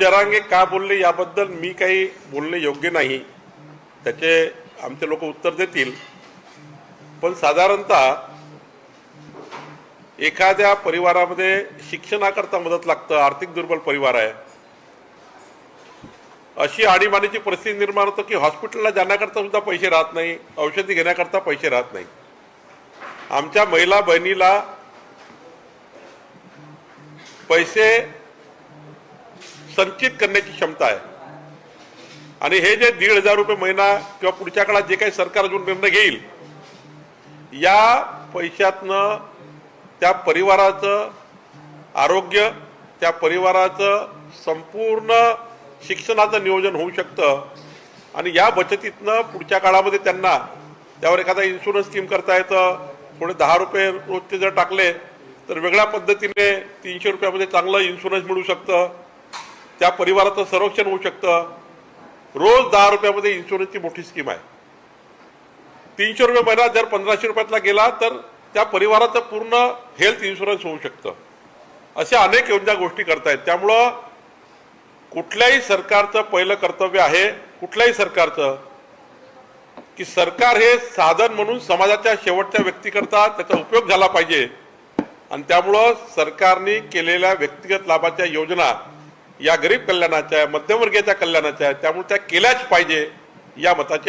जरांगे का बोलले याबद्दल मी काही बोलणे योग्य नाही. त्याचे आमचे लोक उत्तर देतील. पण साधारणतः एखाद्या परिवारामध्ये शिक्षणाकरता मदत लागतं आर्थिक दुर्बल परिवार आहे. अशी आणीबाणीची परिस्थिती निर्माण होतं की हॉस्पिटलला जाण्याकरता सुद्धा पैसे राहत नाही औषधी घेण्याकरता पैसे राहत नाही. आमच्या महिला बहिणीला पैसे संचित करण्याची क्षमता आहे. आणि हे जे दीड हजार रुपये महिना किंवा पुढच्या काळात जे काही सरकार अजून निर्णय घेईल या पैशातनं त्या परिवाराचं आरोग्य त्या परिवाराचं संपूर्ण शिक्षणाचं नियोजन होऊ शकतं. आणि या बचतीतनं पुढच्या काळामध्ये त्यांना त्यावर एखादा इन्शुरन्स स्कीम करता येतं थोडे दहा रुपये रोजचे जर टाकले तर वेगळ्या पद्धतीने तीनशे रुपयामध्ये चांगलं इन्शुरन्स मिळू शकतं. त्या परिवाराचं संरक्षण होऊ शकतं. रोज दहा रुपयामध्ये इन्शुरन्सची मोठी स्कीम आहे. तीनशे रुपये महिना जर पंधराशे रुपयातला गेला तर त्या परिवाराचं पूर्ण हेल्थ इन्शुरन्स होऊ शकतं. अशा अनेक योजना गोष्टी करतायत. त्यामुळं कुठल्याही सरकारचं पहिलं कर्तव्य आहे कुठल्याही सरकारचं की सरकार हे साधन म्हणून समाजाच्या शेवटच्या व्यक्तीकरता त्याचा उपयोग झाला पाहिजे. आणि त्यामुळं सरकारने केलेल्या व्यक्तिगत लाभाच्या योजना या गरीब कल्याणाच्या मध्यमवर्गीयाच्या कल्याणाच्या त्यामुळे त्या केल्याच पाहिजे या मताची